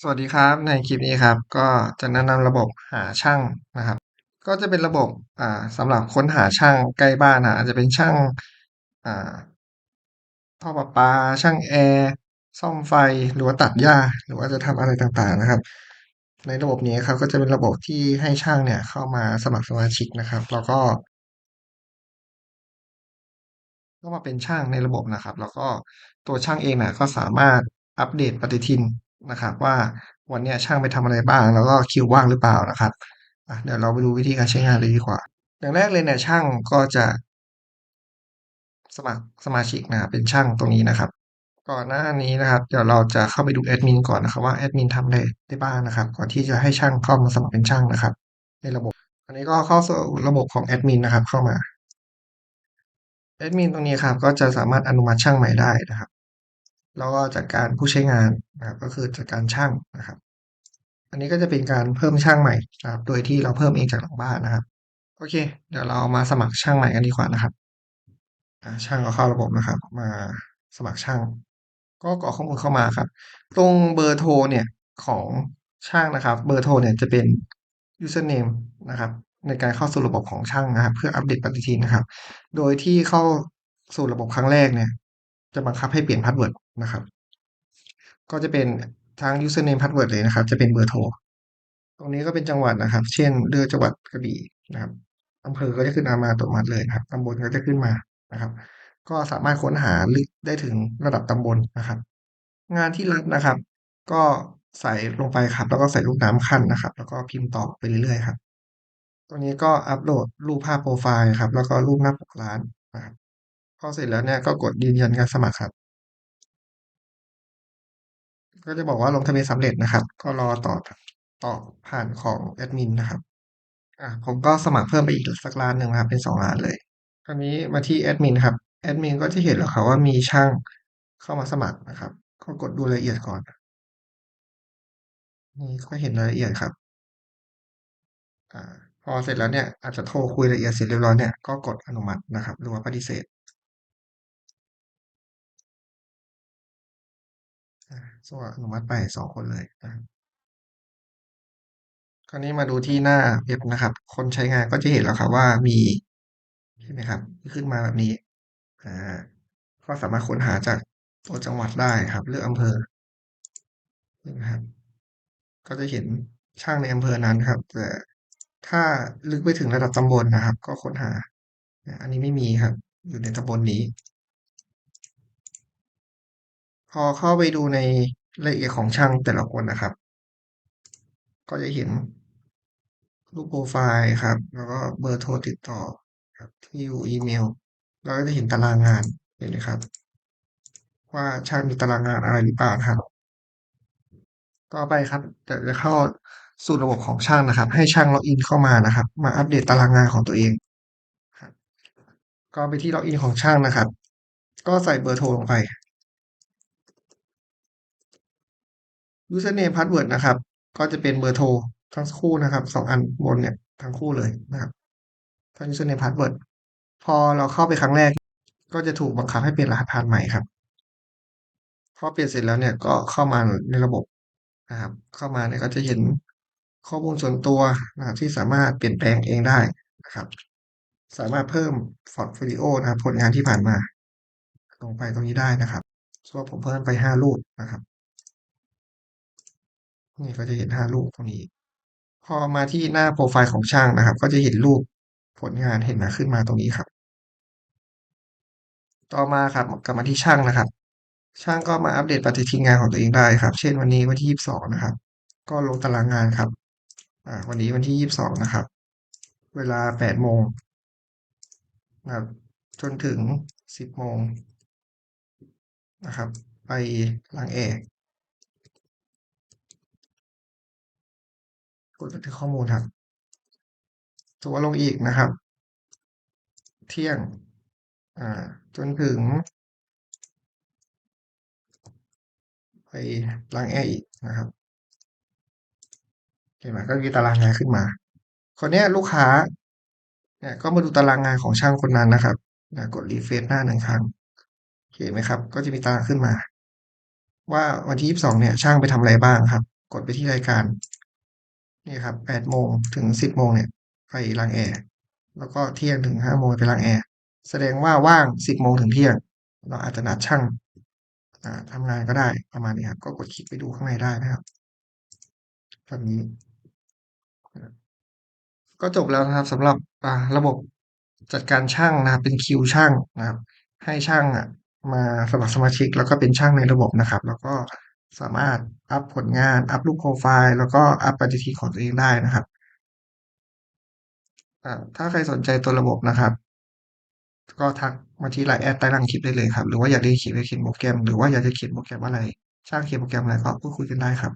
สวัสดีครับในคลิปนี้ครับ ก็จะแนะนำระบบหาช่างนะครับ ก็จะเป็นระบบอ่าสำหรับค้นหาช่างใกล้บ้านนะอาจจะเป็นช่างอ่าท่อประปา ช่างแอร์ซ่อมไฟหรือว่าตัดหญ้า หรือว่าจะทำอะไรต่างๆนะครับ ในระบบนี้ครับก็จะเป็นระบบที่ให้ช่างเนี่ยเข้ามาสมัครสมาชิกนะครับ แล้วก็ก็มาเป็นช่างในระบบนะครับ แล้วก็ตัวช่างเองน่ะก็สามารถอัปเดตปฏิทิน นะครับ ว่าวันนี้ช่างไปทำอะไรบ้าง แล้วก็คิวว่างหรือเปล่านะครับเดี๋ยวเราไปดูวิธีการใช้งานเลยดีกว่า อย่างแรกเลยเนี่ยช่างก็จะสมัครสมาชิกนะครับเป็นช่างตรงนี้นะครับ ก่อนหน้านี้นะครับ เดี๋ยวเราจะเข้าไปดูแอดมินก่อนนะครับว่าแอดมินทำอะไรได้บ้างนะครับ ก่อนที่จะให้ช่างเข้ามาสมัครเป็นช่างนะครับ ในระบบ อันนี้ก็เข้าสู่ระบบของแอดมินนะครับ เข้ามาแอดมินตรงนี้ครับก็จะสามารถอนุมัติช่างใหม่ได้นะครับ แล้วก็จัดการผู้ใช้งานนะครับก็คือจัดการช่างนะครับ อันนี้ก็จะเป็นการเพิ่มช่างใหม่นะครับโดยที่เราเพิ่มเองจากหลังบ้านนะครับ โอเค เดี๋ยวเรามาสมัครช่างใหม่กันดีกว่านะครับช่างก็เข้าระบบนะครับ มาสมัครช่าง ก็กรอกข้อมูลเข้ามาครับ ตรงเบอร์โทรเนี่ยของช่างนะครับ เบอร์โทรเนี่ยจะเป็น username นะครับในการเข้าสู่ระบบของช่างนะครับ เพื่ออัปเดตปฏิทินนะครับ โดยที่เข้าสู่ระบบครั้งแรกเนี่ย จะบังคับให้เปลี่ยนพาสเวิร์ดนะครับ ก็จะเป็นทั้ง username password เลยนะครับ จะเป็นเบอร์โทร ตรงนี้ก็เป็นจังหวัดนะครับ เช่นเลือกจังหวัดกระบี่นะครับอำเภอก็จะขึ้นมาตัวมัดเลยนะครับตำบลก็จะขึ้นมานะครับ ก็สามารถค้นหาลึกได้ถึงระดับตำบลนะครับ งานที่รับนะครับ ก็ใส่ลงไปครับ แล้วก็ใส่ลูกน้ำขั้นนะครับ แล้วก็พิมพ์ต่อไปเรื่อยๆครับ ตรงนี้ก็อัปโหลดรูปภาพโปรไฟล์ครับ แล้วก็รูปหน้าปกร้านนะครับ พอเสร็จแล้วเนี่ยก็กดยืนยันการสมัครครับ ก็จะบอกว่าลงทะเบียนสำเร็จนะครับ ก็รอต่อต่อผ่านของแอดมินนะครับอ่าผมก็สมัครเพิ่มไปอีกสักล้านหนึ่งนะครับ เป็นสองล้านเลยคราวนี้มาที่แอดมินครับแอดมินก็จะเห็นแล้วครับว่ามีช่างเข้ามาสมัครนะครับ ก็กดดูรายละเอียดก่อนนี่ก็เห็นรายละเอียดครับอ่าพอเสร็จแล้วเนี่ยอาจจะโทรคุยรายละเอียดเสร็จเรียบร้อยเนี่ยก็กดอนุมัตินะครับ หรือว่าปฏิเสธ ส่วนอนุมัติไปสองคนเลยนะครับคราวนี้มาดูที่หน้าเว็บนะครับ คนใช้งานก็จะเห็นแล้วครับว่ามีใช่ไหมครับ ขึ้นมาแบบนี้อ่าก็สามารถค้นหาจากตัวจังหวัดได้ครับ เลือกอำเภอนะครับ ก็จะเห็นช่างในอำเภอนั้นครับ แต่ถ้าลึกไปถึงระดับตำบลนะครับ ก็ค้นหา อันนี้ไม่มีครับ อยู่ในตำบลนี้ พอเข้าไปดูในรายละเอียดของช่างแต่ละคนนะครับ ก็จะเห็นรูปโปรไฟล์ครับ แล้วก็เบอร์โทรติดต่อครับที่อยู่อีเมลแล้วก็จะเห็นตารางงานเห็นไหมครับ ว่าช่างมีตารางงานอะไรหรือเปล่าครับ ต่อไปครับจะจะเข้าสู่ระบบของช่างนะครับ ให้ช่างล็อกอินเข้ามานะครับ มาอัปเดตตารางงานของตัวเองครับก็ไปที่ล็อกอินของช่างนะครับ ก็ใส่เบอร์โทรลงไป username password นะครับ ก็จะเป็นเบอร์โทรทั้งคู่นะครับสองอันบนเนี่ยทั้งคู่เลยนะครับทั้ง username password พอเราเข้าไปครั้งแรก ก็จะถูกบังคับให้เปลี่ยนรหัสผ่านใหม่ครับพอเปลี่ยนเสร็จแล้วเนี่ยก็เข้ามาในระบบนะครับ เข้ามาเนี่ยก็จะเห็นข้อมูลส่วนตัวนะครับที่สามารถเปลี่ยนแปลงเองได้นะครับ สามารถเพิ่มพอร์ตโฟลิโอนะครับ ผลงานที่ผ่านมา ลงไปตรงนี้ได้นะครับส่วนผมเพิ่มไปห้ารูปนะครับ นี่ก็จะเห็นห้ารูปตรงนี้ พอมาที่หน้าโปรไฟล์ของช่างนะครับ ก็จะเห็นรูปผลงานเห็นมาขึ้นมาตรงนี้ครับ ต่อมาครับกลับมาที่ช่างนะครับ ช่างก็มาอัปเดตปฏิทินงานของตัวเองได้ครับ เช่นวันนี้วันที่ยี่สิบสองนะครับ ก็ลงตารางงานครับอ่าวันนี้วันที่ยี่สิบสองนะครับ เวลาแปดโมงนะครับจนถึงสิบโมงนะครับ ไปล้างแอร์ กดบันทึกข้อมูลครับ ตัวลงอีกนะครับ เที่ยงอ่าจนถึง ไปล้างแอร์อีกนะครับเห็นไหมก็มีตารางงานขึ้นมา คนนี้ลูกค้าเนี่ยก็มาดูตารางงานของช่างคนนั้นนะครับนะกดรีเฟรชหน้าหนึ่งครั้งเห็นไหมครับ ก็จะมีตารางขึ้นมา ว่าวันที่ยี่สิบสองเนี่ย ช่างไปทำอะไรบ้างครับ กดไปที่รายการ นี่ครับแปดโมงถึงสิบโมงเนี่ยไปล้างแอร์แล้วก็เที่ยงถึงห้าโมงไปล้างแอร์แสดงว่าว่างสิบโมงถึงเที่ยง เราอาจจะนัดช่างอ่าทำงานก็ได้ประมาณนี้ครับ ก็กดคลิกไปดูข้างในได้นะครับแบบนี้ ก็จบแล้วนะครับสำหรับระบบจัดการช่างนะครับ เป็นคิวช่างนะครับ ให้ช่างอะ มาสมัครสมาชิกแล้วก็เป็นช่างในระบบนะครับ แล้วก็ สามารถอัพผลงาน อัพรูปโปรไฟล์ แล้วก็อัพปฏิทินของตัวเองได้นะครับ ถ้าใครสนใจตัวระบบนะครับ ก็ทักมาที่ไลน์แอดใต้ล่างคลิปได้เลยครับ หรือว่าอยากเขียนเขียนโปรแกรม หรือว่าอยากจะเขียนโปรแกรมอะไร ช่างเขียนโปรแกรมอะไรก็พูดคุยกันได้ครับ